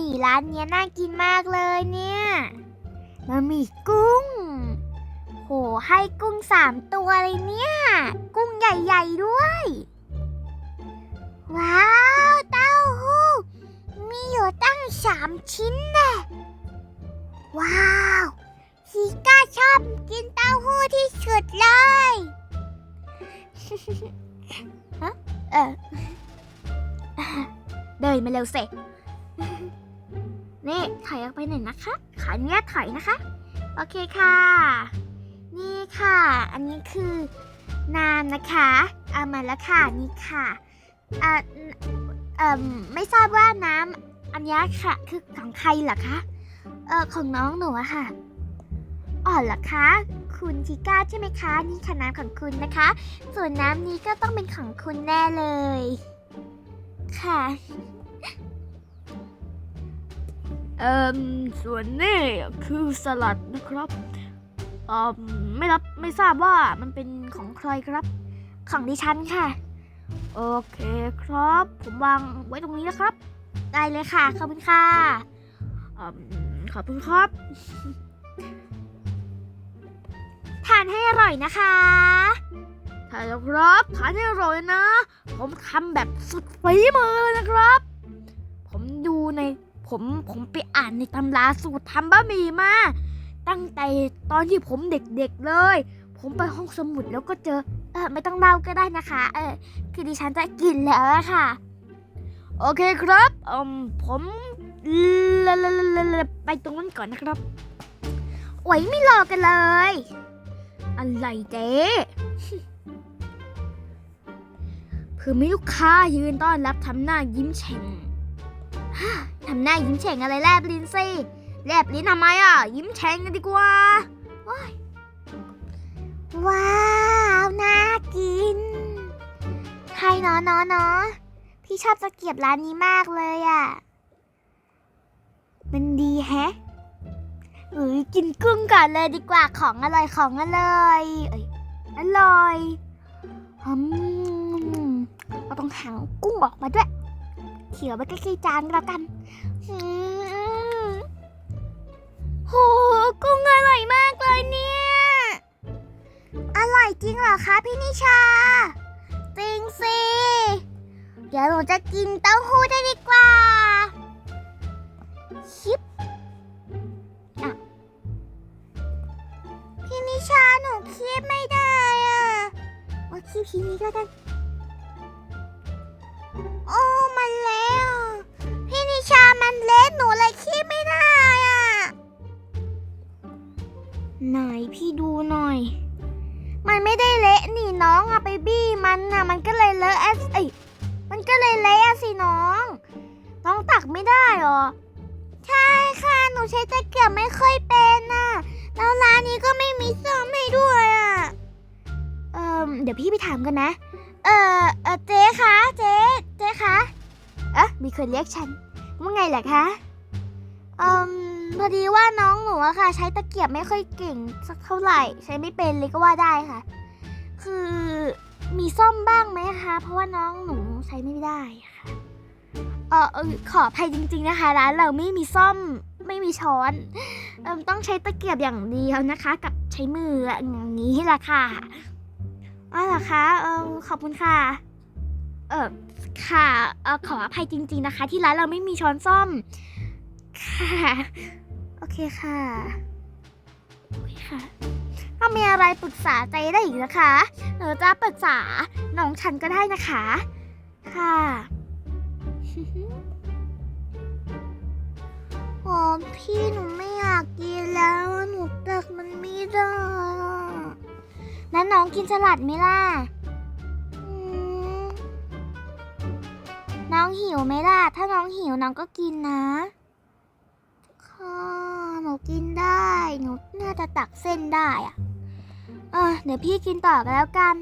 หมี่ร้านเนี้ยน่ากินมากเลยเนี่ยบะหมี่กุ้ง โห ให้กุ้งสามตัวเลยเนี่ย กุ้งใหญ่ๆด้วย ว้าว เต้าหู้ มีอยู่ตั้งสามชิ้นแน่ว้าวชิก้าชอบกินเต้าหู้ที่สุดเลยฮะเออเดินมาเร็วเส นี่ถอยออกไปหน่อยนะคะขาเนี้ยถอยนะคะ โอเคค่ะ นี่ค่ะ อันนี้คือน้ำนะคะเอามาแล้วค่ะนี่ค่ะอ่าเอ่อไม่ทราบว่าน้ำอันนี้ค่ะ คือของใครเหรอคะ เออของน้องหนูอะค่ะอ๋อเหรอคะ คุณชิก้าใช่ไหมคะ นี่ค่ะน้ำของคุณนะคะ ส่วนน้ำนี้ก็ต้องเป็นของคุณแน่เลย ค่ะ เอ่อส่วนนี่คือสลัดนะครับเอ่อไม่รับไม่ทราบว่ามันเป็นของใครครับ ของดิฉันค่ะ โอเคครับ ผมวางไว้ตรงนี้นะครับ ได้เลยค่ะ ขอบคุณค่ะอขอบคุณครับ ทานให้อร่อยนะคะถ่ายแล้วครับทานให้อร่อยนะ ผมทำแบบสุดฝีมือเลยนะครับ ผมดูใน ผมผมไปอ่านในตำราสูตรทำบะหมี่มา ตั้งแต่ตอนที่ผมเด็กๆเลย ผมไปห้องสมุดแล้วก็เจอ เออไม่ต้องเล่าก็ได้นะคะ เออคือดิฉันจะกินแล้วอะค่ะ โอเคครับอืมผมลลลลลไปตรงนั้นก่อนนะครับโอ้ยไม่รอกันเลย อะไรเจ๊เพื่อมีลูกค้ายืนต้อนรับทำหน้ายิ้มแฉ่ง ทำหน้ายิ้มเฉ่งอะไรแลบลิ้นสิแลบลิ้นทำไมอะ ยิ้มแฉ่งกันดีกว่าว้าวน่ากิน ใครเนาะเนาะเนาะพี่ชอบตะเกียบร้านนี้มากเลยอะ มันดีแฮะเอ้ยกินกุ้งก่อนเลยดีกว่าของอร่อยของอร่อยเอ้ยอร่อยอืมเราต้องหังกุ้งออกมาด้วย เขียวไปใกล้ๆจานก็แล้วกันโหกุ้งอร่อยมากเลยเนี่ย อร่อยจริงเหรอคะพี่นิชา จริงสิ เดี๋ยวหนูจะกินเต้าหู้ได้ดีกว่า ชิปอะพี่นิชาหนูคีบไม่ได้อะโอ้คีบทีนี้ก็ได้ พี่ดูหน่อย มันไม่ได้เละนี่น้องอะไปบี้มันอะมันก็เลยเลอะอะเอ้ยมันก็เลยเละอะสิน้อง น้องตักไม่ได้หรอ ใช่ค่ะ หนูใช้ตะเกียบไม่ค่อยเป็นน่ะ แล้วร้านนี้ก็ไม่มีซ่อมให้ด้วยอะเอ่อเดี๋ยวพี่ไปถามกันนะ เอ่อเออเจ๊คะเจ๊เจ๊คะ เอ๊ะมีคนเรียกฉันว่าไงเหรอคะอ่ม พอดีว่าน้องหนูอะค่ะ ใช้ตะเกียบไม่ค่อยเก่งสักเท่าไหร่ ใช้ไม่เป็นเลยก็ว่าได้ค่ะ คือมีซ่อมบ้างไหมคะ เพราะว่าน้องหนูใช้ไม่ได้ค่ะเออเออขออภัยจริง ๆนะคะร้านเราไม่มีซ่อมไม่มีช้อนเออต้องใช้ตะเกียบอย่างเดียวนะคะ กับใช้มืออย่างนี้แหละค่ะอ๋อเหรอคะเออขอบคุณค่ะเออค่ะเออขออภัยจริง ๆนะคะ ที่ร้านเราไม่มีช้อนซ่อม ค่ะ โอเคค่ะโอเคค่ะถ้ามีอะไรปรึกษาใจได้อีกนะคะหรือจะปรึกษาน้องฉันก็ได้นะคะ ค่ะโอ้พี่หนูไม่อยากกินแล้วหนูตักมันไม่ได้แล้วน้องกินสลัดไหมล่ะน้องหิวไหมล่ะ ถ้าน้องหิวน้องก็กินนะ ค่ะหนูกินได้ หนูน่าจะตักเส้นได้อะเออเดี๋ยวพี่กินต่อกันแล้วกัน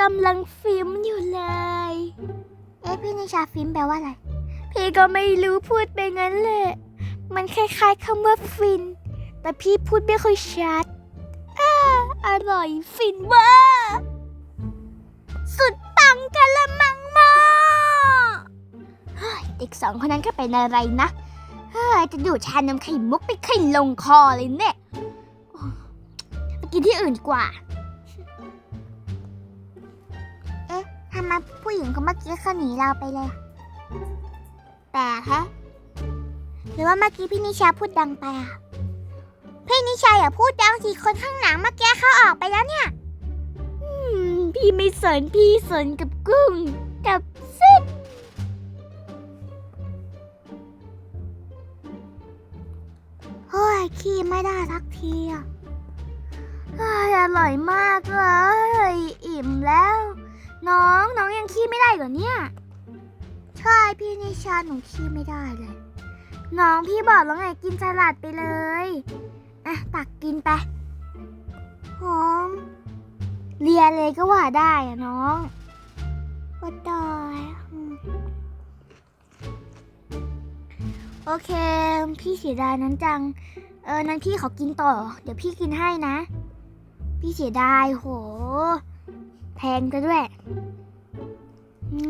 กำลังฟิมอยู่เลย เอ๊ะพี่นิชาฟิมแปลว่าอะไร พี่ก็ไม่รู้พูดไปงั้นแหละ มันคล้ายๆคำว่าฟิน แต่พี่พูดไม่ค่อยชัดอาอร่อยฟินเว่าสุดปังกะละมังหมอเด็กสองคนนั้นก็เป็นอะไรนะ เฮ้ยจะดูดชานมไข่มุกไปไข่ลงคอเลยเนี่ยโอ้ไปกินที่อื่นดีกว่า เอ๊ะทำไมผู้หญิงคนเมื่อกี้เขาหนีเราไปเลยแต่ฮะหรือว่าเมื่อกี้พี่นิชาพูดดังไปอะ พี่นิชาอย่าพูดดังสิคนข้างหลังเมื่อกี้เขาออกไปแล้วเนี่ยอืมพี่ไม่สนพี่สนกับกุ้งกับซิป ขี้ไม่ได้สักทีอะอร่อยมากเลย อิ่มแล้ว น้องน้องยังขี้ไม่ได้เหรอเนี่ย ใช่พี่นิชาหนูขี้ไม่ได้เลย น้องพี่บอกแล้วไงกินสลัดไปเลยอะตักกินไปหอมเลียเลยก็ว่าได้อะน้องก็ได้โอเค พี่เสียดายนั้นจัง เออนั้นพี่ขอกินต่อ เดี๋ยวพี่กินให้นะ พี่เสียดายโห แพงซะด้วยอื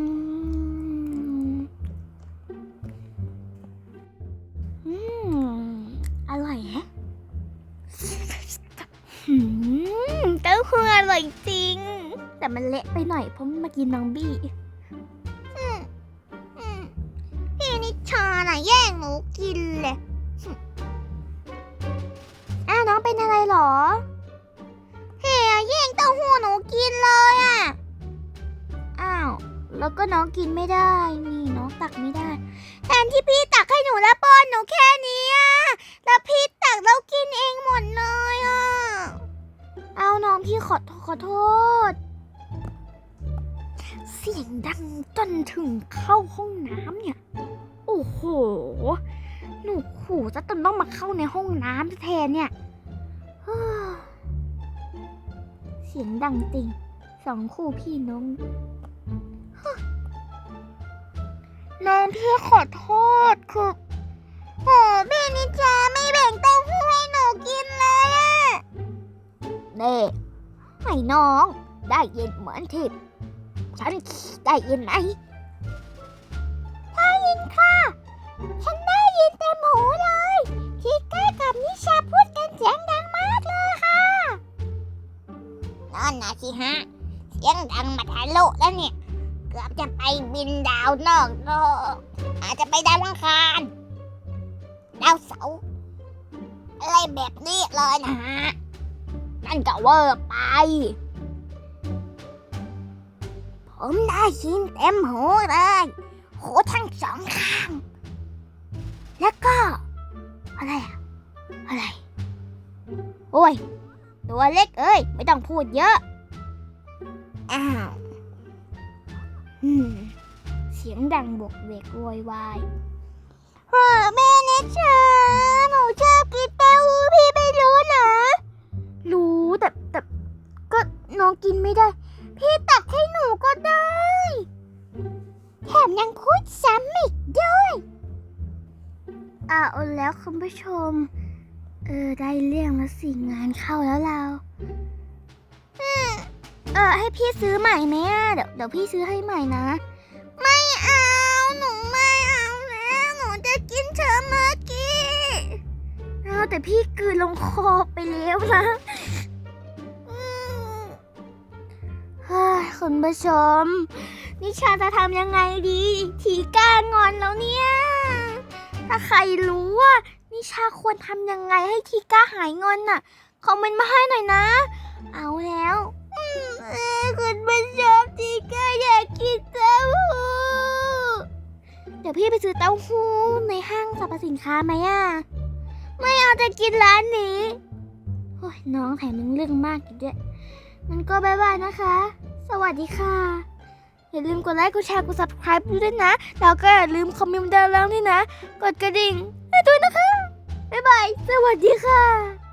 มอืมอร่อยแฮะหืมเต้าหู้อร่อยจริง แต่มันเละไปหน่อยเพราะมากินน้องบี้พี่นิชาน่ะแย่งหนูกินเลย เป็นอะไรหรอ เฮียแย่งเต้าหู้หนูกินเลยอะ อ้าว แล้วก็น้องกินไม่ได้ นี่น้องตักไม่ได้ แทนที่พี่ตักให้หนูแล้วป้อนหนูแค่นี้อะแล้วพี่ตักแล้วกินเองหมดเลยอะ เอาน้องพี่ขอขอโทษ เสียงดังจนถึงเข้าห้องน้ำเนี่ย โอ้โห หนูขู่จะจนต้องมาเข้าในห้องน้ำแทนเนี่ย สียงดังจริง สองคู่พี่น้องน้องพี่ขอโทษคือโหพี่นิจาไม่แบ่งเต้าหู้ให้หนูกินเลยอะเน่ให้น้อง ได้ยินเหมือนทิพย์ฉันได้ยินไหมได้ยินค่ะ ฉันได้ยินเต็มหูเลยทิก้ากับนิชาพูดกันเสียงดัง อนนะสิฮะ เสียงดังมาทะลุแล้วเนี่ย เกือบจะไปบินดาวนอกโลกอาจจะไปดาวอังคารดาวเสาร์อะไรแบบนี้เลยนะฮะ นั่นก็เวอร์ไป ผมได้ยินเต็มหูเลย หูทั้งสองข้าง แล้วก็ อะไร อะอะไร โอ้ย ตัวเล็กเอ้ย ไม่ต้องพูดเยอะ อ้าวเสียงดังบวกเวกโวยวายเฮ้อแม่เนชาหนูชอบกินเต้าหู้พี่ไม่รู้เหรอรู้แต่แต่ก็น้องกินไม่ได้ พี่ตักให้หนูก็ได้ แถมยังพูดซ้ำอีกด้วยอ่าเอาแล้วคุณผู้ชม เออ ได้เรื่องแล้วสิงานเข้าแล้วเราอืมเออ ให้พี่ซื้อใหม่ไหมอะเดี๋ยวเดี๋ยวพี่ซื้อให้ใหม่นะ ไม่เอา หนูไม่เอาแล้วหนูจะกินเธอเมื่อกี้เอาแต่พี่กลืนลงคอไปแล้วนะอืมเฮ้ยคุณผู้ชม นิชาจะทำยังไงดี ทีก้างอนแล้วเนี่ย ถ้าใครรู้ว่า นิชาควรทำยังไงให้ทีก้าหายงอนน่ะ คอมเมนต์มาให้หน่อยนะ เอาแล้วคุณผู้ชมทีก้าอยากกินเต้าหู้ เดี๋ยวพี่ไปซื้อเต้าหู้ในห้างสรรพสินค้าไหมอะ ไม่เอาจะกินร้านนี้โอ้ยน้องแถมยังเรื่องมากอีกด้วยมันก็บายบายนะคะ สวัสดีค่ะ อย่าลืมกดไลค์ กดแชร์ กด subscribe ด้วยนะ แล้วก็อย่าลืมคอมเมนต์ด้านล่างนี่นะ กดกระดิ่งด้วยนะคะ บ๊ายบาย สวัสดีค่ะ